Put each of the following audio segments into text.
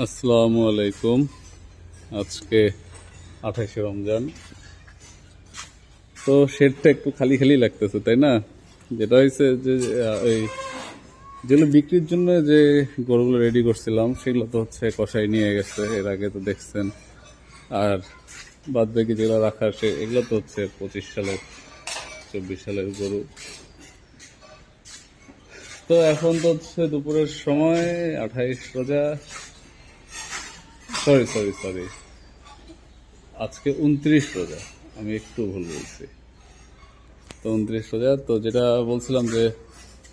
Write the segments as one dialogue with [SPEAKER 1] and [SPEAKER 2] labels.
[SPEAKER 1] আসসালামু আলাইকুম। আজকে আঠাশে রমজান। তো শেডটা একটু খালি খালি লাগতেছে, তাই না? যেটা হয়েছে যে ওই যেগুলো বিক্রির জন্য যে গরুগুলো রেডি করছিলাম, সেগুলো তো হচ্ছে কষাই নিয়ে গেছে, এর আগে তো দেখছেন। আর বাদ বাকি যেগুলো রাখা সে এগুলো তো হচ্ছে পঁচিশ সালের, চব্বিশ সালের গরু। তো এখন তো হচ্ছে দুপুরের সময়, আঠাইশ রোজা সরি সরি সরি আজকে উনত্রিশ রোজা। আমি একটু ভুল বলছি। তো উনত্রিশ রোজা, তো যেটা বলছিলাম যে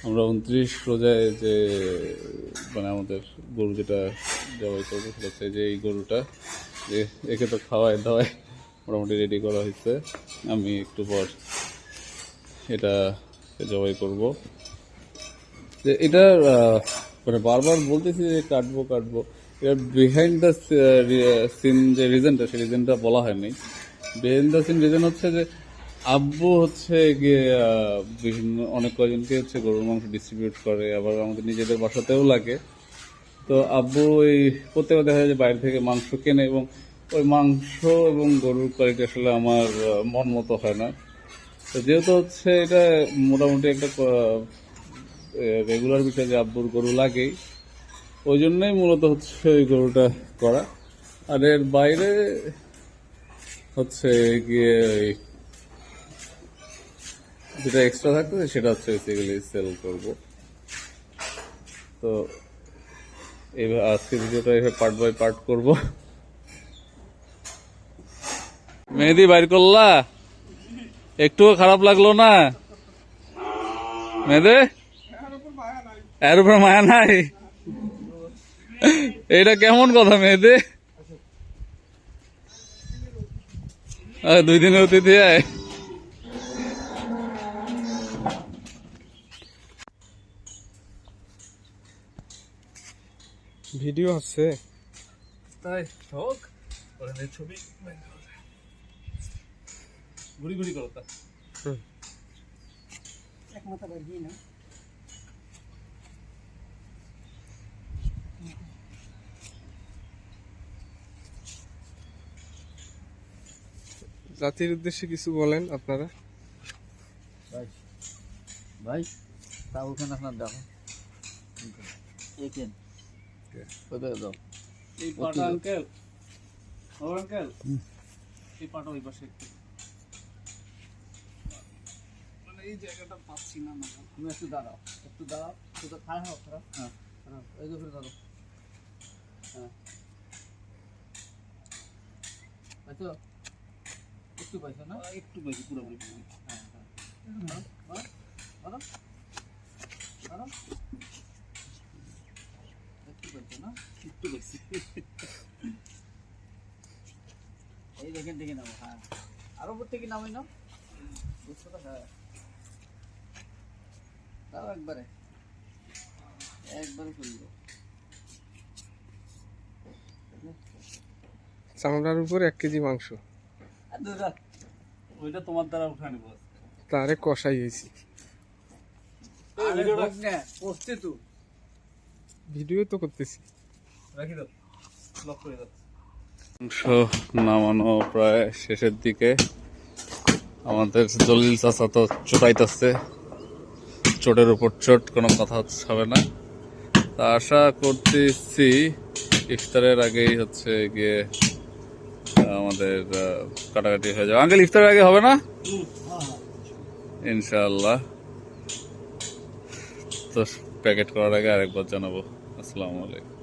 [SPEAKER 1] আমরা উনত্রিশ রোজায় যে মানে আমাদের গরু যেটা জবাই করব, সেটা হচ্ছে যে এই গরুটা, যে একে তো খাওয়ায়, দাওয়ায় মোটামুটি রেডি করা হয়েছে। আমি একটু পর এটা জবাই করব। যে এটা মানে বারবার বলতেছি যে কাটবো কাটবো। এর বিহাইন্ড দ্য সিন যে রিজনটা সেই রিজনটা বলা হয়নি। বিহাইন্ড দ্য সিন রিজন হচ্ছে যে, আব্বু হচ্ছে গিয়ে বিভিন্ন, অনেক কয়জনকে হচ্ছে গরুর মাংস ডিস্ট্রিবিউট করে, আবার আমাদের নিজেদের বাসাতেও লাগে। তো আব্বু ওই প্রত্যেকে দেখা যায় যে বাইরে থেকে মাংস কেনে এবং ওই মাংস এবং গরুর কোয়ালিটি আসলে আমার মন মতো হয় না। তো যেহেতু হচ্ছে এটা মোটামুটি একটা রেগুলার বিষয় যে আব্বুর গরু লাগেই ওই জন্যই মূলত হচ্ছে ওই গরুটা করা। আর এর বাইরে হচ্ছে গিয়ে ওই যেটা এক্সট্রা থাকতেছে সেটা হচ্ছে বেসিক্যালি সেল করব। তো এইভাবে আজকে ভিডিওটা এইভাবে পার্ট বাই পার্ট করব। মেহেদি বাইর করলা? একটুও খারাপ লাগল না? মেয়েদে এর উপর মায়া নাই? এটা কেমন কথা মেয়েদে আহ, দুই দিনের অতিথি আয়।
[SPEAKER 2] ভিডিও আছে
[SPEAKER 1] তাই হোক ছবি ঘুরি ঘুরি করো তা।
[SPEAKER 2] জাতির উদ্দেশ্যে কিছু বলেন আপনারা?
[SPEAKER 3] ভাই ভাই তা ওখানে আপনার দেখো। একেন। কোথায় দাও।
[SPEAKER 1] এই পাটা আঙ্কেল ও আঙ্কেল এই পাটা ওই পাশে একটু। মানে এই জায়গাটা পাচ্ছি না না।
[SPEAKER 3] তুমি একটু দাঁড়াও। একটু দাঁড়াও। তো হোক খারাপ
[SPEAKER 1] হ্যাঁ।
[SPEAKER 3] এই ফিরে দাঁড়াও। হ্যাঁ। পাইছো একটু পাইছো না?
[SPEAKER 1] একটু পুরোপুরি।
[SPEAKER 3] হ্যাঁ হ্যাঁ। একটু পাইছো না?
[SPEAKER 1] একটু বেশি
[SPEAKER 3] এই দেখেন দেখে নাও হ্যাঁ। আরও উপর থেকে নামাই নাও। বুঝছ তো? হ্যাঁ। দাও একবারে। একবারে চলবে।
[SPEAKER 2] চামড়ার উপর এক কেজি মাংস।
[SPEAKER 1] ওইটা তোমার দ্বারা উঠে নিব
[SPEAKER 2] তারে কষাই হয়েছি। ভিডিও তো। করতেছি।
[SPEAKER 1] রাখি দাও লক করে দাও। মাংস নামানো প্রায় শেষের দিকে। আমাদের দলিল চাচা তো চোটাইতেছে। চোটের উপর চোট কোনো কথা হবে না। তা আশা করতেছি ইফতারের আগেই হচ্ছে গিয়ে আমাদের কাটাকাটি হয়ে যাবে। আঙ্কেল, ইফতারের আগে হবে না? ইনশাআল্লাহ। তো প্যাকেট করার আগে আরেকবার জানাব। আসসালামু আলাইকুম।